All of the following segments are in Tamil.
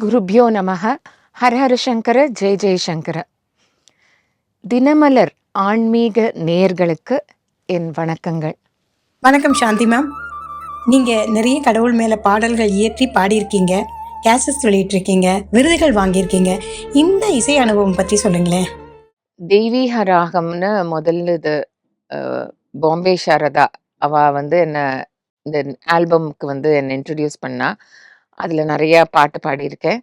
குருப்யோ நமக ஹரஹர சங்கர ஜெய ஜெயசங்கர தினமலர் ஆன்மீக நேர்களுக்கு என் வணக்கங்கள். வணக்கம் சாந்தி மேம். நீங்கள் நிறைய கடவுள் மேலே பாடல்கள் இயற்றி பாடியிருக்கீங்க கேசஸ் வெளியிட்டிருக்கீங்க விருதுகள் வாங்கியிருக்கீங்க. இந்த இசை அனுபவம் பற்றி சொல்லுங்களேன். தெய்வீக ராகம்னு முதல்ல இது பாம்பே சாரதா அவ வந்து என்ன இந்த ஆல்பம்க்கு வந்து என்னை இன்ட்ரடியூஸ் பண்ணா. அதில் நிறைய பாட்டு பாடியிருக்கேன்.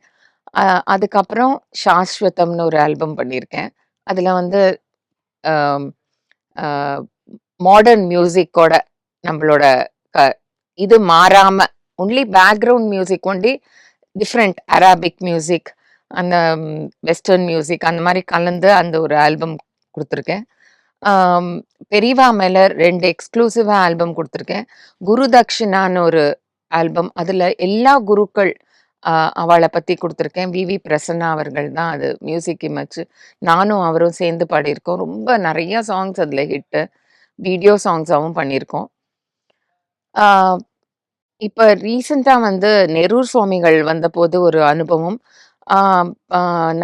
அதுக்கப்புறம் சாஸ்வதம்னு ஒரு ஆல்பம் பண்ணியிருக்கேன். அதில் வந்து மாடர்ன் மியூசிக்கோட நம்மளோட க இது மாறாம only background music only different Arabic music அந்த வெஸ்டர்ன் மியூசிக் அந்த மாதிரி கலந்து அந்த ஒரு ஆல்பம் கொடுத்துருக்கேன். பெரிவா மேலே மேல ரெண்டு எக்ஸ்க்ளூசிவாக ஆல்பம் கொடுத்துருக்கேன். குரு தக்ஷினான்னு ஒரு ஆல்பம் அதில் எல்லா குருக்கள் அவளை பற்றி கொடுத்துருக்கேன். விவி பிரசன்னா அவர்கள் தான் அது மியூசிக் இமச்சு நானும் அவரும் சேர்ந்து பாடியிருக்கோம். ரொம்ப நிறைய சாங்ஸ் அதில் ஹிட்டு வீடியோ சாங்ஸாகவும் பண்ணியிருக்கோம். இப்போ இப்ப வந்து நெரூர் சுவாமிகள் வந்தபோது ஒரு அனுபவம்.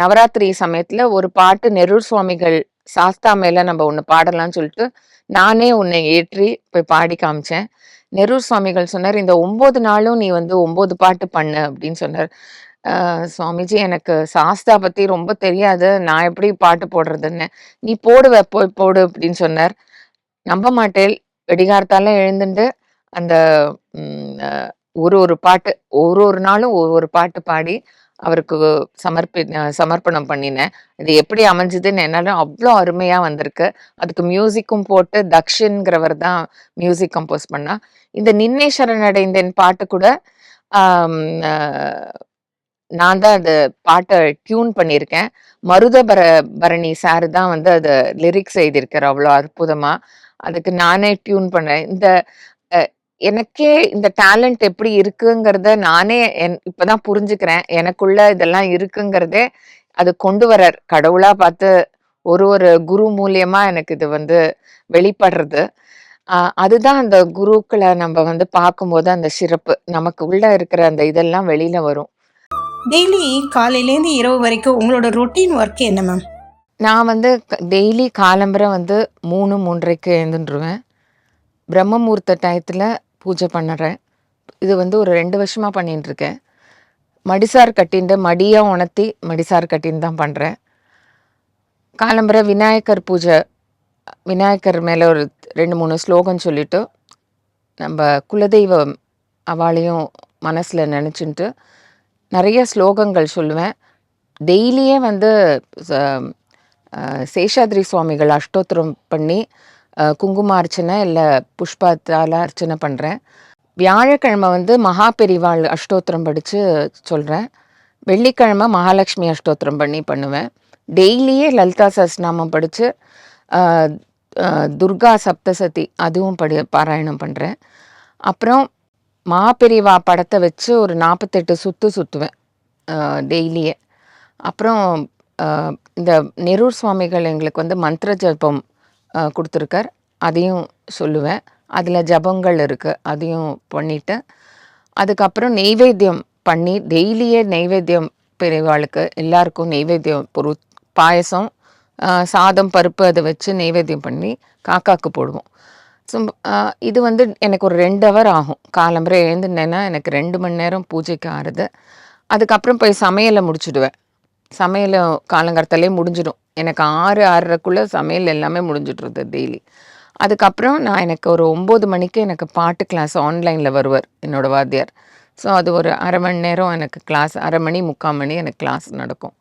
நவராத்திரி சமயத்தில் ஒரு பாட்டு நெரூர் சுவாமிகள் சாஸ்தா மேலே நம்ம ஒன்று பாடலாம்னு சொல்லிட்டு நானே உன்னை ஏற்றி போய் பாடி காமிச்சேன். நெரூர் சுவாமிகள் சொன்னார் இந்த ஒன்பது நாளும் நீ வந்து ஒம்பது பாட்டு பண்ணு அப்படின்னு சொன்னார். ஆஹ் சுவாமிஜி எனக்கு சாஸ்தா பத்தி ரொம்ப தெரியாது. நான் எப்படி பாட்டு போடுறதுன்னு? நீ போடுவ போய் போடு அப்படின்னு சொன்னார். நம்ப மாட்டேன் வெடிகாரத்தால எழுந்துட்டு அந்த ஒரு ஒரு பாட்டு ஒரு ஒரு நாளும் ஒரு ஒரு பாட்டு பாடி அவருக்கு சமர்ப்பி சமர்ப்பணம் பண்ணினேன். இது எப்படி அமைஞ்சதுன்னு என்னால அவ்வளோ அருமையா வந்திருக்கு. அதுக்கு மியூசிக்கும் போட்டு தக்ஷின்கிறவர் தான் மியூசிக் கம்போஸ் பண்ணா. இந்த நின்னே சரணடைந்தேன் பாட்டு கூட நான் தான் அது பாட்டை டியூன் பண்ணியிருக்கேன். மருதபர பரணி சார் தான் வந்து அது லிரிக்ஸ் எழுதியிருக்கார் அவ்வளோ அற்புதமா. அதுக்கு நானே டியூன் பண்ணேன். இந்த எனக்கே இந்த டேலண்ட் எப்படி இருக்குங்கிறத நானே என் இப்பதான் புரிஞ்சுக்கிறேன். எனக்குள்ள இதெல்லாம் இருக்குங்கிறதே அது கொண்டு வரார் கடவுளா பார்த்து ஒரு ஒரு குரு மூலியமா எனக்கு இது வந்து வெளிப்படுறது. அதுதான் அந்த குருக்களை நம்ம வந்து பார்க்கும்போது அந்த சிறப்பு. நமக்கு உள்ள இருக்கிற அந்த இதெல்லாம் வெளியில வரும். டெய்லி காலையிலேருந்து இரவு வரைக்கும் உங்களோட ரொட்டீன் ஒர்க் என்ன மேம் நான் வந்து டெய்லி காலம்பரை வந்து மூணு மூன்றரைக்கு எழுந்துருவேன். பிரம்மமுகூர்த்த டயத்தில் பூஜை பண்ணுறேன். இது வந்து ஒரு ரெண்டு வருஷமாக பண்ணிட்டுருக்கேன் மடிசார் கட்டின்ட்டு மடியாக உணர்த்தி மடிசார் கட்டின்னு தான் பண்ணுறேன் காலம்பரை விநாயகர் பூஜை விநாயகர் மேலே ஒரு ரெண்டு மூணு ஸ்லோகம் சொல்லிவிட்டு நம்ம குலதெய்வம் அவளையும் மனசில் நினச்சின்ட்டு நிறைய ஸ்லோகங்கள் சொல்லுவேன். டெய்லியே வந்து ச- சேஷாத்ரி சுவாமிகள் அஷ்டோத்திரம் பண்ணி குங்கும அர்ச்சனை இல்லை புஷ்பத்தால் அர்ச்சனை பண்ணுறேன் வியாழக்கிழமை வந்து மகா பெரிவாள் அஷ்டோத்திரம் படித்து சொல்கிறேன் வெள்ளிக்கிழமை மகாலட்சுமி அஷ்டோத்திரம் பண்ணி பண்ணுவேன். டெய்லியே லலிதா சஸ்நாமம் படித்து துர்கா சப்தசதி அதுவும் படி பாராயணம் பண்ணுறேன் அப்புறம் மாபெரிவா படத்தை வச்சு ஒரு நாற்பத்தெட்டு சுற்று சுற்றுவேன் டெய்லியே. அப்புறம் இந்த நெரூர் சுவாமிகள் எங்களுக்கு வந்து மந்திர ஜபம் கொடுத்துருக்கார். அதையும் சொல்லுவேன். அதில் ஜபங்கள் இருக்குது அதையும் பண்ணிட்டு அதுக்கப்புறம் நெய்வேத்தியம் பண்ணி டெய்லியே நெய்வேத்தியம் பெரியவாளுக்கு எல்லாருக்கும் நெய்வேத்தியம் பொரு பாயசம் சாதம் பருப்பு அதை வச்சு நெய்வேத்தியம் பண்ணி காக்காக்கு போடுவோம். ஸோ இது வந்து எனக்கு ஒரு ரெண்டு ஹவர் ஆகும். காலம்பரை எழுந்துனேன்னா எனக்கு ரெண்டு மணி நேரம் பூஜைக்கு ஆறுது. அதுக்கப்புறம் போய் சமையலை முடிச்சுடுவேன். சமையல் காலங்காலத்தாலே முடிஞ்சிடும். எனக்கு ஆறு ஆறரைக்குள்ளே சமையல் எல்லாமே முடிஞ்சிட்ருது டெய்லி அதுக்கப்புறம் நான் எனக்கு ஒரு ஒம்பது மணிக்கு எனக்கு பாட்டு கிளாஸ் ஆன்லைனில் வருவார் என்னோட வாத்தியார். ஸோ அது ஒரு அரை மணி நேரம் எனக்கு கிளாஸ் அரை மணி முக்கால் மணி எனக்கு கிளாஸ் நடக்கும்.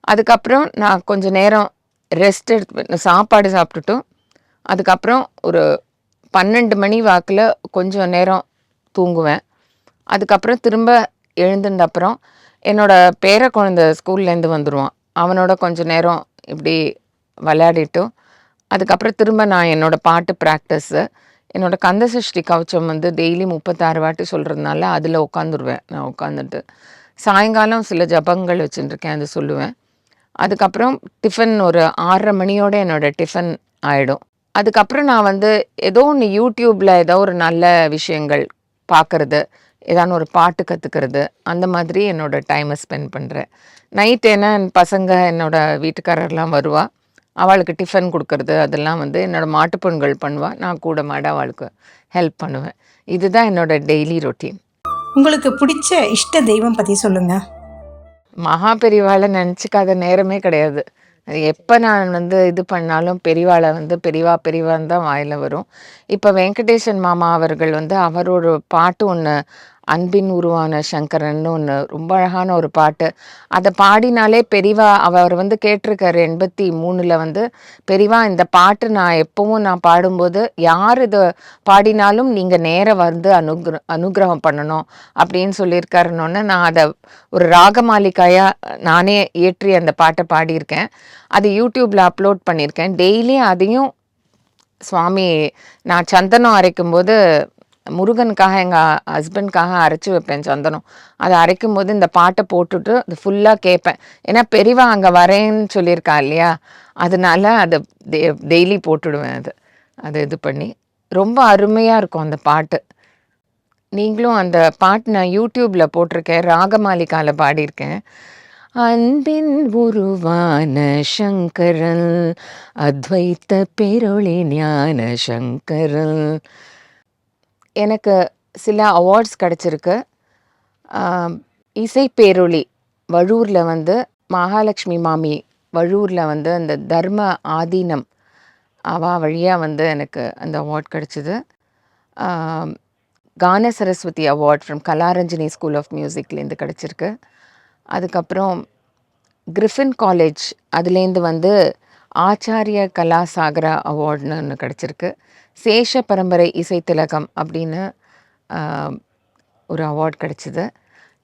அதுக்கப்புறம் நான் கொஞ்ச நேரம் ரெஸ்ட் எடுத்து சாப்பாடு சாப்பிட்டுட்டும். அதுக்கப்புறம் ஒரு பன்னெண்டு மணி வாக்கில் கொஞ்சம் நேரம் தூங்குவேன். அதுக்கப்புறம் திரும்ப எழுந்திருந்த அப்புறம் என்னோடய பேர குழந்தை ஸ்கூல்லேருந்து வந்துடுவான் அவனோட கொஞ்ச நேரம் இப்படி விளையாடிட்டும் அதுக்கப்புறம் திரும்ப நான் என்னோட பாட்டு ப்ராக்டிஸு என்னோடய கந்தசஷ்டி கவச்சம் வந்து டெய்லி முப்பத்தாறு வாட்டி சொல்கிறதுனால அதில் உட்காந்துருவேன் நான் உட்காந்துட்டு சாயங்காலம் சில ஜபங்கள் வச்சுட்டுருக்கேன் அது சொல்லுவேன். அதுக்கப்புறம் டிஃபன் ஒரு ஆறரை மணியோட என்னோட டிஃபன் ஆகிடும் அதுக்கப்புறம் நான் வந்து ஏதோ ஒன்று யூடியூப்பில் ஏதோ ஒரு நல்ல விஷயங்கள் பார்க்குறது ஏதான ஒரு பாட்டு கற்றுக்கிறது அந்த மாதிரி என்னோட டைமை ஸ்பெண்ட் பண்ணுறேன் நைட் ஏன்னா என் பசங்க என்னோட வீட்டுக்காரர்லாம் வருவா. அவளுக்கு டிஃபன் கொடுக்கறது அதெல்லாம் வந்து என்னோட மாட்டுப் பொண்கள் பண்ணுவா. நான் கூட மாட அவளுக்கு ஹெல்ப் பண்ணுவேன். இதுதான் என்னோட டெய்லி ரொட்டீன் உங்களுக்கு பிடிச்ச இஷ்ட தெய்வம் பற்றி சொல்லுங்க. மகா பெரிவாளை நினச்சிக்காத நேரமே கிடையாது. எப்போ நான் வந்து இது பண்ணாலும் பெரியவாளை வந்து பெரியவா பெரியவான்னு தான் வாயில் வரும். இப்போ வெங்கடேசன் மாமா அவர்கள் வந்து அவரோட பாட்டு ஒன்று அன்பின் உருவான சங்கரன்னு ஒன்று ரொம்ப அழகான ஒரு பாட்டு. அதை பாடினாலே பெரிவா அவர் வந்து கேட்டிருக்காரு எண்பத்தி மூணில் வந்து பெரிவா இந்த பாட்டு நான் எப்பவும் நான் பாடும்போது யார் இதை பாடினாலும் நீங்கள் நேர வந்து அனுகிர அனுகிரகம் பண்ணணும் அப்படின்னு சொல்லியிருக்காருன்னொன்னே நான் அதை ஒரு ராகமாலிக்காயாக நானே இயற்றி அந்த பாட்டை பாடியிருக்கேன். அது யூடியூப்பில் அப்லோட் பண்ணியிருக்கேன். டெய்லியும் அதையும் சுவாமி நான் சந்தனம் அரைக்கும்போது முருகனுக்காக எங்கள் ஹஸ்பண்ட்காக அரைச்சி வைப்பேன் சந்தனம். அதை அரைக்கும் போது இந்த பாட்டை போட்டுட்டு அது ஃபுல்லாக கேட்பேன். ஏன்னா பெரியவா அங்கே வரேன்னு சொல்லியிருக்கா இல்லையா? அதனால அதை டெய்லி போட்டுடுவேன் அது. அதை இது பண்ணி. ரொம்ப அருமையாக இருக்கும் அந்த பாட்டு. நீங்களும் அந்த பாட்டு நான் யூடியூப்பில் போட்டிருக்கேன். ராகமாலிகாவில் பாடியிருக்கேன். அன்பின் உருவான சங்கரல் அத்வைத்த பெருளி ஞான சங்கரல். எனக்கு சில அவார்ட்ஸ் கிடச்சிருக்கு. இசை பேரொளி வழூரில் வந்து மகாலட்சுமி மாமி வழூரில் வந்து அந்த தர்ம ஆதீனம் அவா வழியாக வந்து எனக்கு அந்த அவார்ட் கிடச்சிது. Gana Saraswathi award from Kalaranjini school of மியூசிக்லேருந்து கிடச்சிருக்கு. அதுக்கப்புறம் கிரிஃபின் காலேஜ் அதுலேருந்து வந்து ஆச்சாரிய கலாசாகரா அவார்டுன்னு ஒன்று கிடச்சிருக்கு. சேஷ பரம்பரை இசை திலகம் அப்படின்னு ஒரு அவார்ட் கிடச்சிது.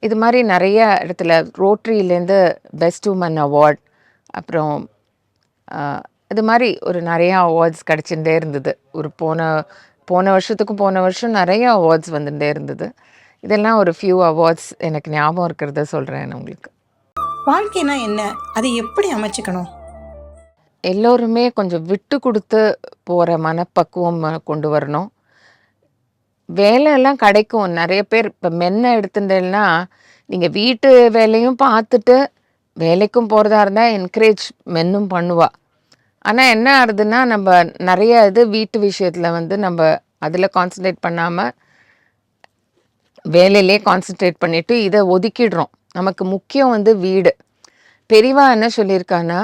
இது மாதிரி நிறைய இடத்துல ரோட்ரியிலேருந்து பெஸ்ட் உமன் அவார்ட் அப்புறம் இது மாதிரி ஒரு நிறையா அவார்ட்ஸ் கிடச்சிட்டே இருந்தது. ஒரு போன போன வருஷத்துக்கும் போன வருஷம் நிறைய அவார்ட்ஸ் வந்துட்டே இருந்தது. இதெல்லாம் ஒரு ஃபியூ அவார்ட்ஸ் எனக்கு ஞாபகம் இருக்கிறத சொல்கிறேன் உங்களுக்கு. வாழ்க்கைனா என்ன? அதை எப்படி அமைச்சுக்கணும்? எல்லோருமே கொஞ்சம் விட்டு கொடுத்து போகிற மனப்பக்குவம் கொண்டு வரணும். வேலையெல்லாம் கிடைக்கும். நிறைய பேர் இப்போ மென்ன எடுத்துட்டேன்னா நீங்கள் வீட்டு வேலையும் பார்த்துட்டு வேலைக்கும் போகிறதா இருந்தால் என்கரேஜ் மென்னும் பண்ணுவாள் ஆனால் என்ன ஆகுதுன்னா நம்ம நிறைய இது வீட்டு விஷயத்தில் வந்து நம்ம அதில் கான்சன்ட்ரேட் பண்ணாமல் வேலையிலே கான்சென்ட்ரேட் பண்ணிவிட்டு இதை ஒதுக்கிடுறோம். நமக்கு முக்கியம் வந்து வீடு. பெரியவா என்ன சொல்லியிருக்கான்னா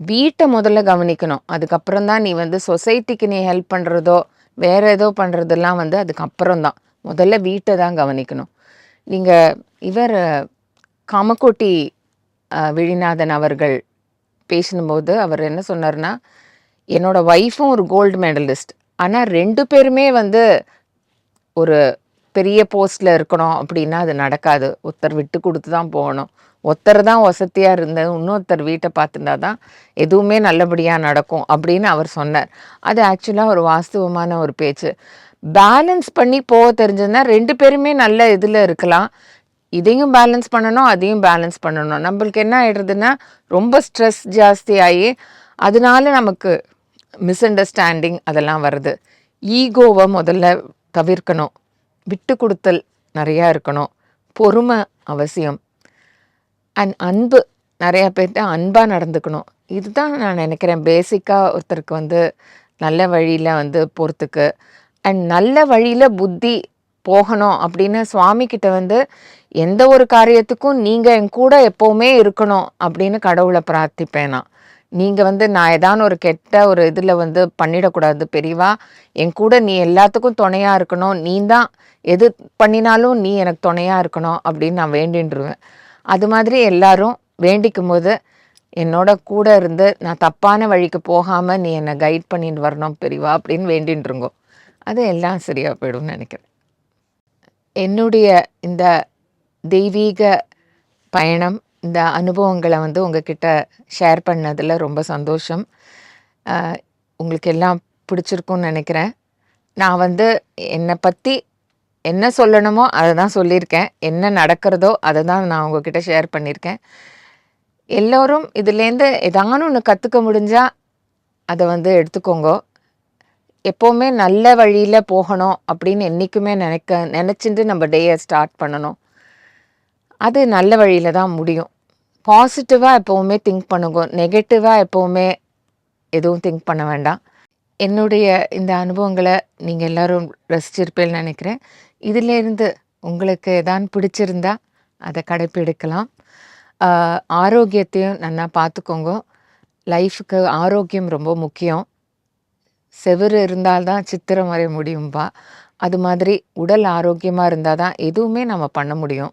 வீட்டை முதல்ல கவனிக்கணும். அதுக்கப்புறம் தான் நீ வந்து சொசைட்டிக்கு நீ ஹெல்ப் பண்ணுறதோ வேறு ஏதோ பண்ணுறதெல்லாம் வந்து அதுக்கப்புறம் தான். முதல்ல வீட்டை தான் கவனிக்கணும். நீங்கள் இவர் காமக்கோட்டி விழிநாதன் அவர்கள் பேசினும்போது அவர் என்ன சொன்னார்னா என்னோடய ஒய்ஃபும் ஒரு கோல்டு மெடலிஸ்ட் ஆனால் ரெண்டு பேருமே வந்து ஒரு பெரிய போஸ்டில் இருக்கணும் அப்படின்னா அது நடக்காது. ஒருத்தர் விட்டு கொடுத்து தான் போகணும். ஒருத்தர் தான் வசதியாக இருந்தது. இன்னொருத்தர் வீட்டை பார்த்துருந்தா தான் எதுவுமே நல்லபடியாக நடக்கும் அப்படின்னு அவர் சொன்னார். அது ஆக்சுவலாக ஒரு வாஸ்தவமான ஒரு பேச்சு. பேலன்ஸ் பண்ணி போக தெரிஞ்சதுன்னா ரெண்டு பேருமே நல்ல இதில் இருக்கலாம். இதையும் பேலன்ஸ் பண்ணணும் அதையும் பேலன்ஸ் பண்ணணும். நம்மளுக்கு என்ன ஆகிடுறதுன்னா ரொம்ப ஸ்ட்ரெஸ் ஜாஸ்தியாகி ஆகி அதனால நமக்கு மிஸ் அண்டர்ஸ்டாண்டிங் அதெல்லாம் வருது. ஈகோவை முதல்ல தவிர்க்கணும். விட்டு கொடுத்தல் நிறையா இருக்கணும். பொறுமை அவசியம். அண்ட் அன்பு நிறையா பேர்கிட்ட அன்பாக நடந்துக்கணும். இதுதான் நான் நினைக்கிறேன். பேசிக்காக ஒருத்தருக்கு வந்து நல்ல வழியில் வந்து போகிறதுக்கு அண்ட் நல்ல வழியில் புத்தி போகணும் அப்படின்னு சுவாமிக்கிட்ட வந்து எந்த ஒரு காரியத்துக்கும் நீங்கள் என் கூட எப்போவுமே இருக்கணும் அப்படின்னு கடவுளை பிரார்த்திப்பேன் நான். நீங்கள் வந்து நான் ஏதான ஒரு கெட்ட ஒரு இதில் வந்து பண்ணிடக்கூடாது பெரியவா. என் கூட நீ எல்லாத்துக்கும் துணையாக இருக்கணும். நீ தான் எது பண்ணினாலும் நீ எனக்கு துணையாக இருக்கணும் அப்படின்னு நான் வேண்டின்றுவேன். அது மாதிரி எல்லாரும் வேண்டிக்கும் போது என்னோட கூட இருந்து நான் தப்பான வழிக்கு போகாமல் நீ என்னை கைட் பண்ணிட்டு வரணும் பெரியவா அப்படின்னு வேண்டின்றுங்கோ. அது எல்லாம் சரியாக போயிடும்னு நினைக்கிறேன். என்னுடைய இந்த தெய்வீக பயணம் இந்த அனுபவங்களை வந்து உங்ககிட்ட ஷேர் பண்ணதில் ரொம்ப சந்தோஷம். உங்களுக்கு எல்லாம் பிடிச்சிருக்கும்னு நினைக்கிறேன். நான் வந்து என்னை பற்றி என்ன சொல்லணுமோ அதை தான் சொல்லியிருக்கேன். என்ன நடக்கிறதோ அதை தான் நான் உங்ககிட்ட ஷேர் பண்ணியிருக்கேன். எல்லோரும் இதுலேருந்து ஏதானு ஒன்று கற்றுக்க முடிஞ்சால் அதை வந்து எடுத்துக்கோங்க. எப்போவுமே நல்ல வழியில் போகணும் அப்படின்னு என்றைக்குமே நினைக்க நினச்சிட்டு நம்ம டேயை ஸ்டார்ட் பண்ணணும். அது நல்ல வழியில் தான் முடியும். பாசிட்டிவாக எப்போவுமே திங்க் பண்ணுங்க. நெகட்டிவாக எப்போவுமே எதுவும் திங்க் பண்ண வேண்டாம். என்னுடைய இந்த அனுபவங்களை நீங்கள் எல்லோரும் ரசிச்சிருப்பேன்னு நினைக்கிறேன். இதிலேருந்து உங்களுக்கு எதான் பிடிச்சிருந்தா அதை கடைப்பிடிக்கலாம். ஆரோக்கியத்தையும் நல்லா பார்த்துக்கோங்க. லைஃபுக்கு ஆரோக்கியம் ரொம்ப முக்கியம். செவுரு இருந்தால்தான் சித்திரம் வரைய முடியும்பா. அது மாதிரி உடல் ஆரோக்கியமாக இருந்தால் தான் எதுவுமே நம்ம பண்ண முடியும்.